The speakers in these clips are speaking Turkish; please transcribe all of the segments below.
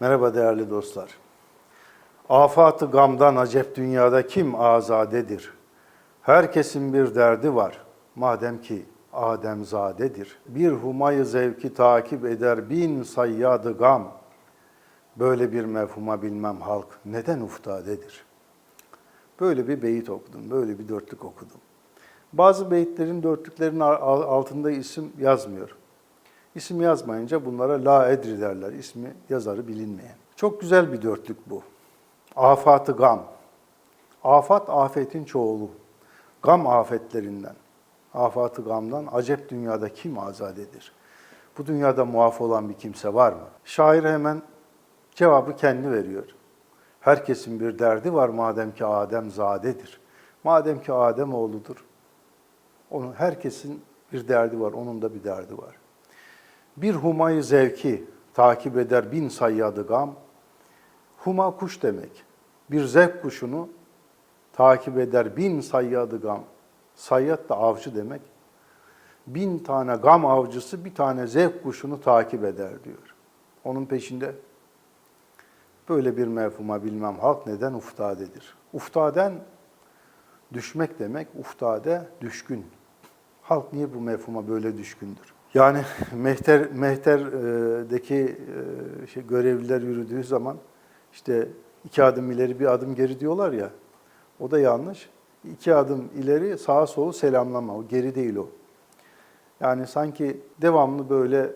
Merhaba değerli dostlar. Afatı gamdan acep dünyada kim azadedir? Herkesin bir derdi var. Madem ki Ademzadedir. Bir humayı zevki takip eder bin sayyadı gam. Böyle bir mefhuma bilmem halk neden uftadedir? Böyle bir beyit okudum, böyle bir dörtlük okudum. Bazı beyitlerin dörtlüklerin altında isim yazmıyor. İsim yazmayınca bunlara la edri derler. İsmi yazarı bilinmeyen. Çok güzel bir dörtlük bu. Afatı gam. Afat afetin çoğulu. Gam afetlerinden. Afatı gamdan acep dünyada kim azadedir? Bu dünyada muaf olan bir kimse var mı? Şair hemen cevabı kendi veriyor. Herkesin bir derdi var madem ki Adem zadedir. Madem ki Adem oğludur. Onun herkesin bir derdi var, onun da bir derdi var. Bir humayı zevki takip eder bin sayyadı gam. Huma kuş demek. Bir zevk kuşunu takip eder bin sayyadı gam. Sayyat da avcı demek. Bin tane gam avcısı bir tane zevk kuşunu takip eder diyor. Onun peşinde böyle bir mefhuma bilmem halk neden uftadedir. Uftaden düşmek demek, uftade düşkün. Halk niye bu mefhuma böyle düşkündür? Yani Mehter Mehter'deki e, şey, görevliler yürüdüğü zaman işte iki adım ileri bir adım geri diyorlar ya. O da yanlış. İki adım ileri sağa solu selamlama. O geri değil o. Yani sanki devamlı böyle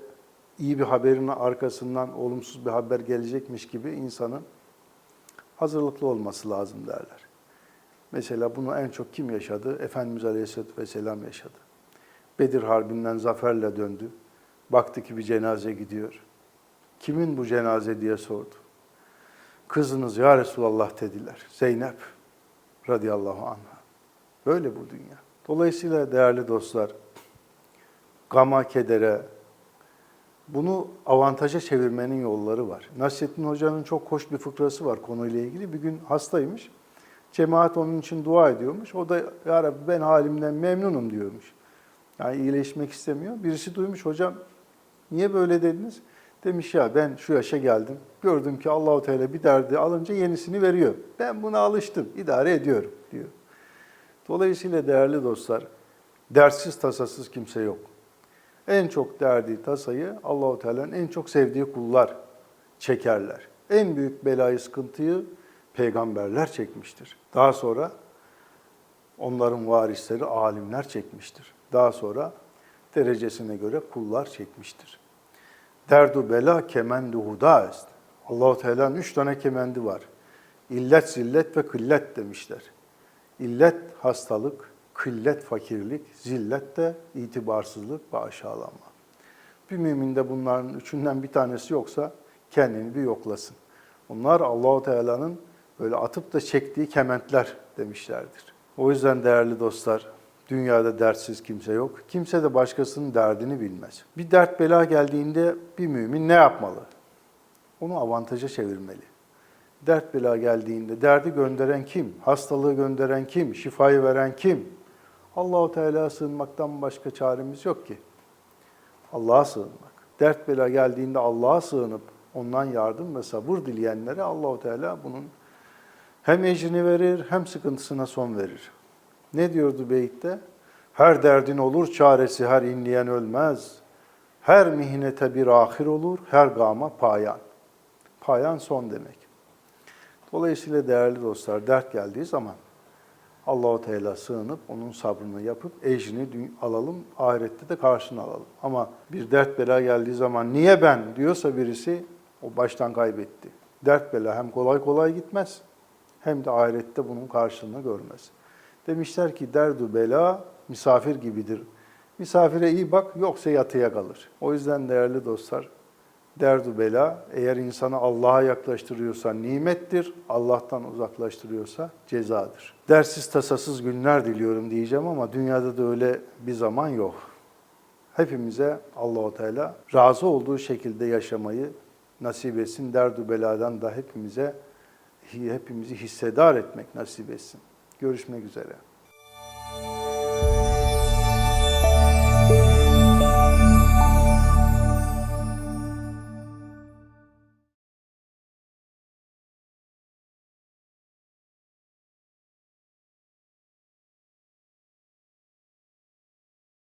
iyi bir haberin arkasından olumsuz bir haber gelecekmiş gibi insanın hazırlıklı olması lazım derler. Mesela bunu en çok kim yaşadı? Efendimiz Aleyhisselatü Vesselam yaşadı. Bedir Harbi'nden zaferle döndü. Baktı ki bir cenaze gidiyor. Kimin bu cenaze diye sordu. Kızınız ya Resulallah dediler. Zeynep radıyallahu anha. Böyle bu dünya. Dolayısıyla değerli dostlar, gama, kedere, bunu avantaja çevirmenin yolları var. Nasrettin Hoca'nın çok hoş bir fıkrası var konuyla ilgili. Bir gün hastaymış. Cemaat onun için dua ediyormuş. O da ya Rabbi ben halimden memnunum diyormuş. Yani iyileşmek istemiyor. Birisi duymuş hocam niye böyle dediniz? Demiş ya ben şu yaşa geldim. Gördüm ki Allahu Teala bir derdi alınca yenisini veriyor. Ben buna alıştım, idare ediyorum diyor. Dolayısıyla değerli dostlar, dersiz tasasız kimse yok. En çok derdi tasayı Allahu Teala'nın en çok sevdiği kullar çekerler. En büyük belayı, sıkıntıyı peygamberler çekmiştir. Daha sonra onların varisleri alimler çekmiştir. Daha sonra derecesine göre kullar çekmiştir. Derdu bela kemendu huda est. Allahu Teala'nın üç tane kemendi var. İllet, zillet ve kıllet demişler. İllet hastalık, kıllet fakirlik, zillet de itibarsızlık ve aşağılanma. Bir müminde bunların üçünden bir tanesi yoksa kendini bir yoklasın. Bunlar Allahu Teala'nın böyle atıp da çektiği kementler demişlerdir. O yüzden değerli dostlar, dünyada dertsiz kimse yok. Kimse de başkasının derdini bilmez. Bir dert bela geldiğinde bir mümin ne yapmalı? Onu avantaja çevirmeli. Dert bela geldiğinde derdi gönderen kim? Hastalığı gönderen kim? Şifayı veren kim? Allahu Teala sığınmaktan başka çaremiz yok ki. Allah'a sığınmak. Dert bela geldiğinde Allah'a sığınıp ondan yardım ve sabır dileyenlere Allahu Teala bunun hem ecrini verir hem sıkıntısına son verir. Ne diyordu beyitte? Her derdin olur çaresi, her inleyen ölmez. Her mihnete bir ahir olur, her gama payan. Payan son demek. Dolayısıyla değerli dostlar, dert geldiği zaman Allahu Teala sığınıp onun sabrını yapıp ecrini alalım, ahirette de karşını alalım. Ama bir dert bela geldiği zaman niye ben diyorsa birisi o baştan kaybetti. Dert bela hem kolay kolay gitmez hem de ahirette bunun karşılığını görmez. Demişler ki derdu bela misafir gibidir. Misafire iyi bak yoksa yatıya kalır. O yüzden değerli dostlar derdu bela eğer insanı Allah'a yaklaştırıyorsa nimettir, Allah'tan uzaklaştırıyorsa cezadır. Dersiz tasasız günler diliyorum diyeceğim ama dünyada da öyle bir zaman yok. Hepimize Allahu Teala razı olduğu şekilde yaşamayı nasip etsin. Derdu beladan da hepimize hepimizi hissedar etmek nasip etsin. Görüşmek üzere.